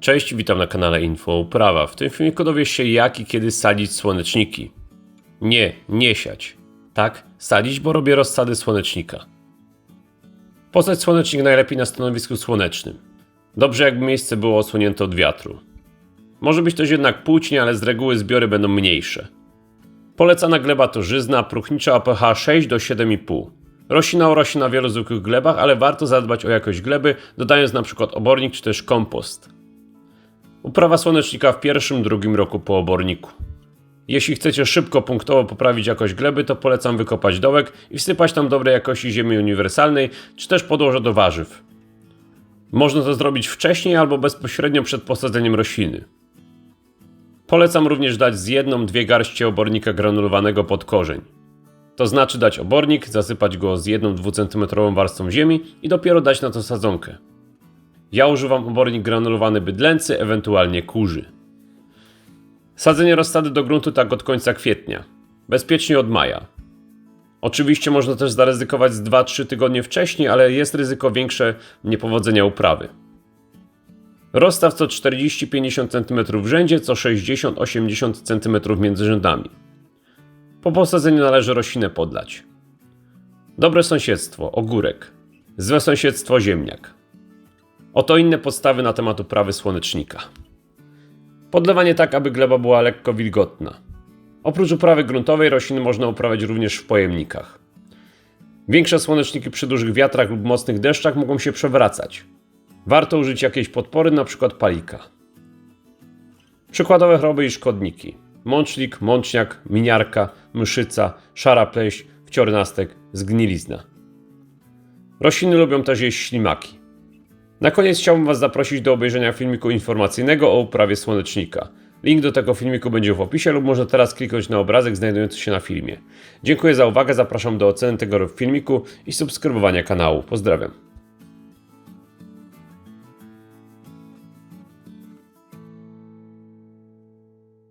Cześć, witam na kanale Info Uprawa. W tym filmiku dowiesz się jak i kiedy sadzić słoneczniki. Nie, nie siać. Tak, sadzić, bo robię rozsady słonecznika. Posadź słonecznik najlepiej na stanowisku słonecznym. Dobrze jakby miejsce było osłonięte od wiatru. Może być też jednak płótnie, ale z reguły zbiory będą mniejsze. Polecana gleba to żyzna, próchnicza o pH 6 do 7,5. Roślina urośnie na wielu zwykłych glebach, ale warto zadbać o jakość gleby, dodając np. obornik czy też kompost. Uprawa słonecznika w pierwszym, drugim roku po oborniku. Jeśli chcecie szybko, punktowo poprawić jakość gleby, to polecam wykopać dołek i wsypać tam dobrej jakości ziemi uniwersalnej, czy też podłoże do warzyw. Można to zrobić wcześniej albo bezpośrednio przed posadzeniem rośliny. Polecam również dać z jedną, dwie garście obornika granulowanego pod korzeń. To znaczy dać obornik, zasypać go z 1-2 cm warstwą ziemi i dopiero dać na to sadzonkę. Ja używam obornik granulowany bydlęcy, ewentualnie kurzy. Sadzenie rozsady do gruntu tak od końca kwietnia. Bezpiecznie od maja. Oczywiście można też zaryzykować z 2-3 tygodnie wcześniej, ale jest ryzyko większe niepowodzenia uprawy. Rozstaw co 40-50 cm w rzędzie, co 60-80 cm między rzędami. Po posadzeniu należy roślinę podlać. Dobre sąsiedztwo ogórek. Złe sąsiedztwo ziemniak. Oto inne podstawy na temat uprawy słonecznika. Podlewanie tak, aby gleba była lekko wilgotna. Oprócz uprawy gruntowej rośliny można uprawiać również w pojemnikach. Większe słoneczniki przy dużych wiatrach lub mocnych deszczach mogą się przewracać. Warto użyć jakiejś podpory, np. palika. Przykładowe choroby i szkodniki. Mączlik, mączniak, miniarka, mszyca, szara pleść, wciornastek, zgnilizna. Rośliny lubią też jeść ślimaki. Na koniec chciałbym Was zaprosić do obejrzenia filmiku informacyjnego o uprawie słonecznika. Link do tego filmiku będzie w opisie lub można teraz kliknąć na obrazek znajdujący się na filmie. Dziękuję za uwagę, zapraszam do oceny tego filmiku i subskrybowania kanału. Pozdrawiam.